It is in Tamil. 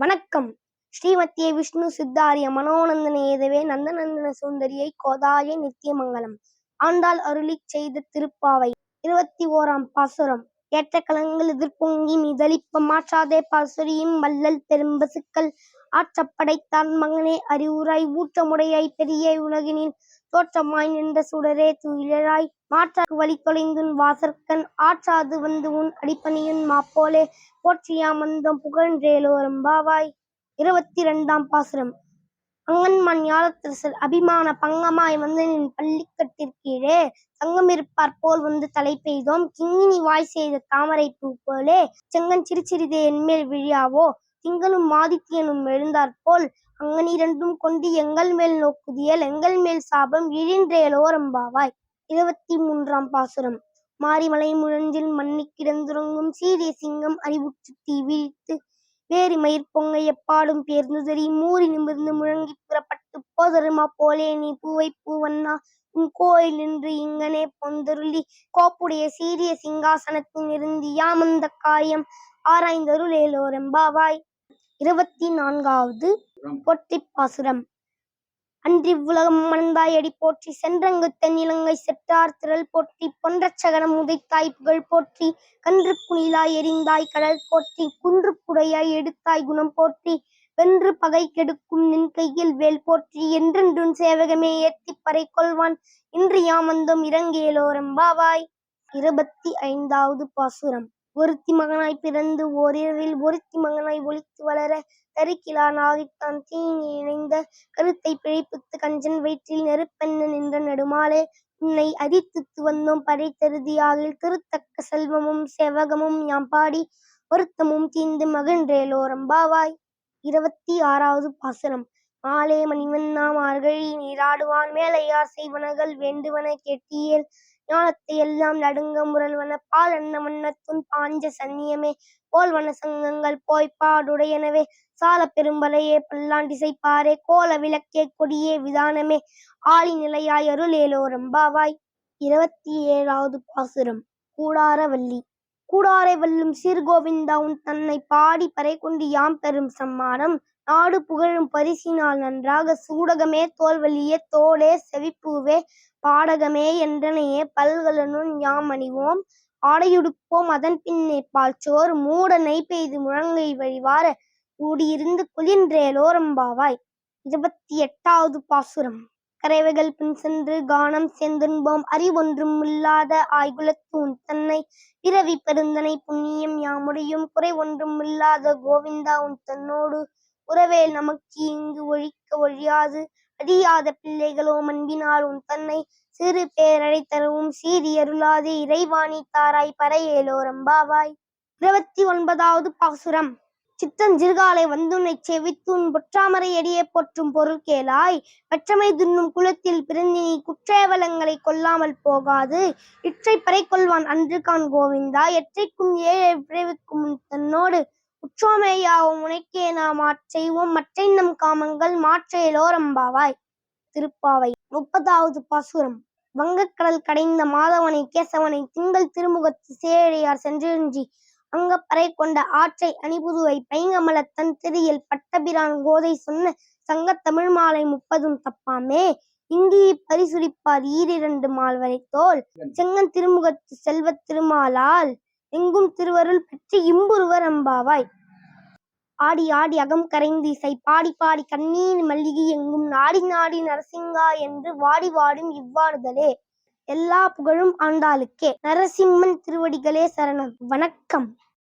வணக்கம். ஸ்ரீமத்திய விஷ்ணு சித்தாரிய மனோநந்தன ஏதவே நந்தநந்தன சுந்தரியை கோதாய நித்தியமங்கலம். ஆண்டாள் அருளி செய்த திருப்பாவை. இருபத்தி ஓராம் பாசுரம். ஏற்ற கலங்கள் எதிர்பொங்கி மிதளிப்ப மாற்றாதே பாசுரியும் வல்லல் பெரும்பசுக்கள் ஆற்றப்படைத்தான் மகனே அறிவுராய் ஊற்றமுடையாய் பெரிய உலகினில் தோற்றமாய் நின்ற சுடரே துயிலராய் மாற்றாக்கு வழி தொலைந்துன் வாசற்கண் ஆற்றாது வந்து உன் அடிப்பணியுன் மாப்போலே போற்றியாமந்தம் புகழ்ன்றேலோரம்பாவாய் இருபத்தி இரண்டாம் பாசுரம். அங்கன்மான் ஞாலத்தரசர் அபிமான பங்கமாய் வந்து நின் பள்ளிக்கட்டிற்கீழே சங்கமிருப்பார் போல் வந்து தலை பெய்தோம். கிங்கினி வாய் செய்த தாமரை பூ போலே செங்கன் சிறு சிறிதே என்மேல் விழியாவோ. திங்களும் மாதித்தியனும் எழுந்தாற்போல் அங்கனிரண்டும் கொண்டு எங்கள் மேல் நோக்குதியல் எங்கள் மேல் சாபம் இழின்றேலோரம்பாவாய் இருபத்தி மூன்றாம் பாசுரம். மாரிமலை முழஞ்சில் மன்னி கிடந்துறங்கும் சீரிய சிங்கம் அறிவுற்று தீ வீழ்த்து வேரி மயிர் பொங்க எப்பாடும் பேர்ந்துதறி மூறி நிமிர்ந்து முழங்கி புறப்பட்டு போதருமா போலே நீ பூவை பூவண்ணா. உன் கோயில் நின்று இங்கனே பொந்தருளி கோப்புடைய சீரிய சிங்காசனத்தின் இருந்து யாமந்த காயம் ஆராய்ந்தருளேலோரம்பாவாய் இருபத்தி நான்காவது பொட்டிப் பாசுரம். அன்றி உலகம் மணந்தாயடி போற்றி சென்றங்கு தென்னிலங்கை செற்றார் திரள் போற்றி பொன்றச்சகனம் உதைத்தாய் புகழ் போற்றி கன்று குணிலாய் எரிந்தாய் கடல் போற்றி குன்று புடையாய் எடுத்தாய் குணம் போற்றி வென்று பகை கெடுக்கும் நின் கையில் வேல் போற்றி என்றென்றும் சேவகமே ஏத்தி பறை கொள்வான் இன்று யாமந்தம் இறங்கேலோரெம்பாவாய் இருபத்தி ஐந்தாவது பாசுரம். ஒருத்தி மகனாய் பிறந்து ஓரிரவில் ஒருத்தி மகனாய் ஒழித்து வளர தருக்கிலான் ஆகித்தான் தீனி இணைந்த கருத்தை பிழைப்பித்து கஞ்சன் வயிற்றில் நெருப்பென்ன நின்ற நெடுமாலே உன்னை அதித்துத்து வந்தோம். படைத்தருதியாகில் திருத்தக்க செல்வமும் செவகமும் யாம் பாடி வருத்தமும் தீந்து மகிழ்ன்றேலோரம்பாவாய் இருபத்தி ஆறாவது பாசுரம். மாலே மணிவண்ணா மார்கழி நீராடுவான் மேலையார் செய்வனகள் வேண்டுவன கேட்டியேல் ஞானத்தை எல்லாம் நடுங்க முரல்வன பால் அன்ன மன்னத்துன் பாஞ்ச சன்னியமே. போல்வன சங்கங்கள் போய் பாடுடையனவே. சால பெரும்பலையே பல்லாண்டிசை பாரே கோல விளக்கே கொடியே விதானமே. ஆளி நிலையாய் அருளேலோரம்பாவாய் இருபத்தி ஏழாவது பாசுரம். கூடாரவல்லி. கூடாரை வல்லும் சீர்கோவிந்தா உன் தன்னை பாடி பறை கொண்டு யாம் பெறும் சம்மானம். நாடு புகழும் பரிசினால் நன்றாக சூடகமே தோல்வழியே தோளே செவிப்பூவே பாடகமே என்றனையே பல்கலனும் யாம் அணிவோம். ஆடையுடுப்போம் அதன் பின்னே பால்ச்சோர் மூட நெய் பெய்து முழங்கை வழிவார கூடியிருந்து குளின்றேலோரம்பாவாய் இருபத்தி எட்டாவது பாசுரம். கரைவைகள் பின் சென்று கானம் செந்துன்போம் அறிவொன்றும் இல்லாத ஆய்குலத்து உன் தன்னை பிறவி பெருந்தனை புண்ணியம் யாமுடையும். குறை ஒன்றும் இல்லாத கோவிந்தா உன் தன்னோடு உறவே நமக்கு இங்கு ஒழிக்க ஒழியாது. அறியாத பிள்ளைகளோ அன்பினால் உன் தன்னை சிறு பேரழை தரவும். சீறி இறைவாணி தாராய் பறையேலோரம்பாவாய் இருபத்தி ஒன்பதாவது பாசுரம். சிற்றஞ்சிறுகாலை வந்துன்னை செவித்துன் பொற்றாமரை எடியே போற்றும் பொருள் கேளாய். வெற்றமை துண்ணும் குலத்தில் பிறந்தி நீ குற்றேவலங்களை கொல்லாமல் போகாது. இற்றை பறை கொள்வான் அன்று கான் கோவிந்தா. எற்றைக்கும் ஏழை விரைவுக்கும் தன்னோடு உற்றோமேயாவும் உனக்கே நாம் ஆட்செய்வோம் மற்றை நம் காமங்கள் மாற்றையிலோரம்பாவாய் திருப்பாவை. முப்பதாவது பாசுரம். வங்கக்கடல் கடைந்த மாதவனை கேசவனை திங்கள் திருமுகத்து சேழையார் சென்றிருஞ்சி அங்கப்பறை கொண்ட ஆற்றை அணிபுதுவை பைங்கமலத்தன் திரியில் பட்டபிரான் கோதை சொன்ன சங்கத் தமிழ் மாலை முப்பதும் தப்பாமே. இங்கி பரிசுரிப்பார் ஈரிரண்டு மால்வரை தோல். செங்கன் திருமுகத்து செல்வத் திருமாலால். எங்கும் திருவருள் பெற்று இம்புருவர் அம்பாவாய். ஆடி ஆடி அகம் கரைந்து இசை பாடி பாடி கண்ணீர் மல்லிகை எங்கும் நாடி நாடி நரசிங்கா என்று வாடி வாடும் இவ்வாறுதலே. எல்லா புகழும் ஆண்டாளுக்கே. நரசிம்மன் திருவடிகளே சரணம். வணக்கம்.